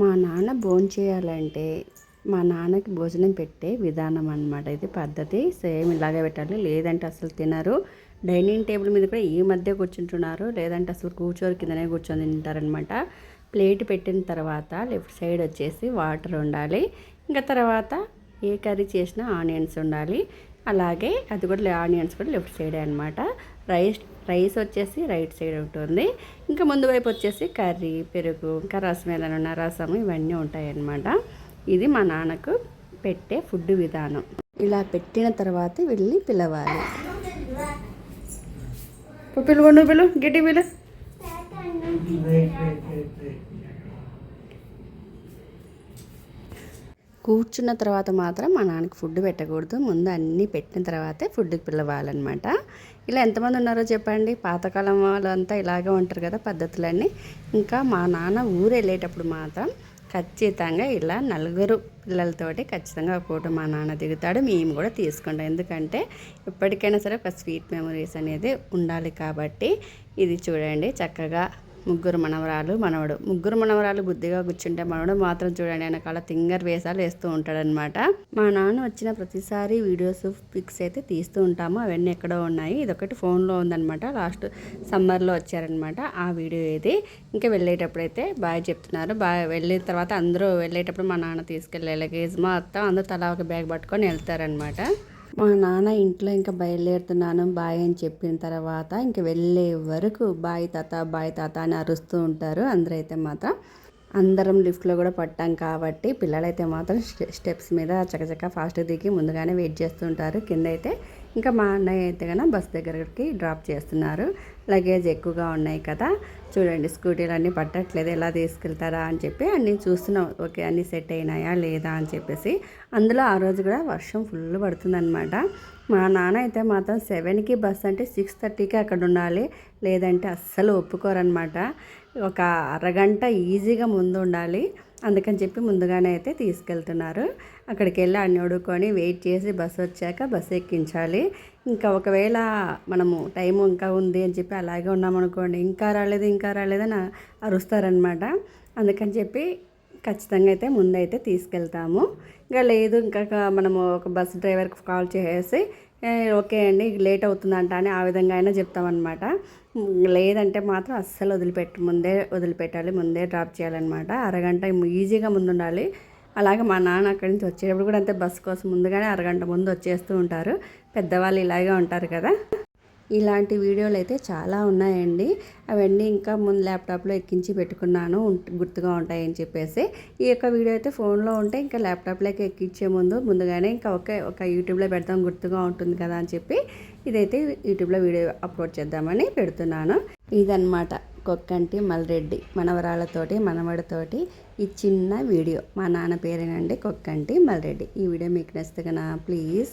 మా నాన్న భోజనం చేయాలంటే మా నాన్నకి భోజనం పెట్టే విధానం అన్నమాట. ఇది పద్ధతి సేమ్ ఇలాగే పెట్టాలి. లేదంటే అసలు తినరు. డైనింగ్ టేబుల్ మీద కూడా ఈ మధ్య కూర్చుంటున్నారు. లేదంటే అసలు కూర్చోరు కిందనే కూర్చొని తింటారనమాట ప్లేట్ పెట్టిన తర్వాత లెఫ్ట్ సైడ్ వచ్చేసి వాటర్ ఉండాలి. ఇంకా తర్వాత ఏ కర్రీ చేసినా ఆనియన్స్ ఉండాలి. అలాగే అది కూడా ఆనియన్స్ కూడా లెఫ్ట్ సైడే అనమాట రైస్ రైస్ వచ్చేసి రైట్ సైడ్ ఉంటుంది. ఇంకా ముందు వైపు వచ్చేసి కర్రీ పెరుగు ఇంకా రసం ఏదైనా రసం ఇవన్నీ ఉంటాయన్నమాట. ఇది మా నాన్నకు పెట్టే ఫుడ్ విధానం. ఇలా పెట్టిన తర్వాత వెళ్ళి పిలవాలి. పిలువు నువ్వు పిలు. గిట్టి పిలు కూర్చున్న తర్వాత మాత్రం మా నాన్నకి ఫుడ్ పెట్టకూడదు. ముందు అన్నీ పెట్టిన తర్వాతే ఫుడ్కి పిలవాలన్నమాట. ఇలా ఎంతమంది ఉన్నారో చెప్పండి. పాతకాలం వాళ్ళంతా ఇలాగే ఉంటారు కదా పద్ధతులన్నీ. ఇంకా మా నాన్న ఊరు వెళ్ళేటప్పుడు మాత్రం ఖచ్చితంగా ఇలా నలుగురు పిల్లలతోటి ఖచ్చితంగా ఒక ఫోటో మా నాన్న దిగుతాడు. మేము కూడా తీసుకుంటాం. ఎందుకంటే ఎప్పటికైనా సరే ఒక స్వీట్ మెమరీస్ అనేది ఉండాలి కాబట్టి ఇది చూడండి. చక్కగా ముగ్గురు మనవరాలు మనవడు. ముగ్గురు మనవరాలు బుద్ధిగా కూర్చుంటే మనవడు మాత్రం చూడండి వెనకాల తింగర్ వేసాలు వేస్తూ ఉంటాడనమాట మా నాన్న వచ్చిన ప్రతిసారి వీడియోస్ పిక్స్ అయితే తీస్తూ ఉంటాము. అవన్నీ ఎక్కడో ఉన్నాయి. ఇదొకటి ఫోన్లో ఉందనమాట లాస్ట్ సమ్మర్లో వచ్చారనమాట ఆ వీడియో ఇది. ఇంకా వెళ్ళేటప్పుడు అయితే బాయ్ చెప్తున్నారు. బాయ్ వెళ్ళిన తర్వాత అందరూ వెళ్ళేటప్పుడు మా నాన్న తీసుకెళ్ళే లగేజ్ మా అత్త అందరూ తలా ఒక బ్యాగ్ పట్టుకొని వెళ్తారనమాట మా నాన్న ఇంట్లో ఇంకా బయలుదేరుతున్నాను బాయ్ అని చెప్పిన తర్వాత ఇంక వెళ్ళే వరకు బాయ్ తాత బాయ్ తాత అని అరుస్తూ ఉంటారు అందరైతే మాత్రం. అందరం లిఫ్ట్లో కూడా పట్టాం కాబట్టి పిల్లలైతే మాత్రం స్టెప్స్ మీద చకచక ఫాస్ట్ దిగి ముందుగానే వెయిట్ చేస్తుంటారు. కింద అయితే ఇంకా మా అన్నయ్య అయితే కన్నా బస్ దగ్గరికి డ్రాప్ చేస్తున్నారు. లగేజ్ ఎక్కువగా ఉన్నాయి కదా. చూడండి స్కూటీలు అన్నీ పట్టట్లేదు. ఎలా తీసుకెళ్తారా అని చెప్పి అన్నీ చూస్తున్నాం. ఓకే అన్నీ సెట్ అయినాయా లేదా అని చెప్పేసి. అందులో ఆ రోజు కూడా వర్షం ఫుల్ పడుతుందన్నమాట. మా నాన్న అయితే మాత్రం సెవెన్కి బస్ అంటే సిక్స్ థర్టీకి అక్కడ ఉండాలి. లేదంటే అస్సలు ఒప్పుకోరనమాట ఒక అరగంట ఈజీగా ముందు ఉండాలి. అందుకని చెప్పి ముందుగానే అయితే తీసుకెళ్తున్నారు. అక్కడికి వెళ్ళి అన్ని ఉడుకొని వెయిట్ చేసి బస్సు వచ్చాక బస్సు ఎక్కించాలి. ఇంకా ఒకవేళ మనము టైం ఇంకా ఉంది అని చెప్పి అలాగే ఉన్నామనుకోండి ఇంకా రాలేదు ఇంకా రాలేదని అరుస్తారనమాట. అందుకని చెప్పి ఖచ్చితంగా అయితే ముందైతే తీసుకెళ్తాము. ఇంకా లేదు ఇంకా మనము ఒక బస్ డ్రైవర్కి కాల్ చేసేసి ఓకే అండి లేట్ అవుతుందంట అని ఆ విధంగా అయినా చెప్తామన్నమాట. లేదంటే మాత్రం అస్సలు వదిలిపెట్టి ముందే వదిలిపెట్టాలి ముందే డ్రాప్ చేయాలన్నమాట. అరగంట ఈజీగా ముందు ఉండాలి అలాగే మా నాన్న అక్కడి నుంచి వచ్చేటప్పుడు కూడా అంతే బస్సు కోసం ముందుగానే అరగంట ముందు వచ్చేస్తూ ఉంటారు. పెద్దవాళ్ళు ఇలాగే ఉంటారు కదా. ఇలాంటి వీడియోలు అయితే చాలా ఉన్నాయండి. అవన్నీ ఇంకా ముందు ల్యాప్టాప్లో ఎక్కించి పెట్టుకున్నాను. గుర్తుగా ఉంటాయని చెప్పేసి. ఈ యొక్క వీడియో అయితే ఫోన్లో ఉంటే ఇంకా ల్యాప్టాప్లోకి ఎక్కించే ముందు ముందుగానే ఇంకా ఒక ఒక యూట్యూబ్లో పెడతాం గుర్తుగా ఉంటుంది కదా అని చెప్పి ఇదైతే యూట్యూబ్లో వీడియో అప్లోడ్ చేద్దామని పెడుతున్నాను. ఇదన్నమాట కొక్కంటి మల్రెడ్డి మనవరాళ్ళతోటి మనవడితోటి ఈ చిన్న వీడియో. మా నాన్న పేరేనండి కొక్కంటి మల్రెడ్డి. ఈ వీడియో మీకు నచ్చితే కన్నా please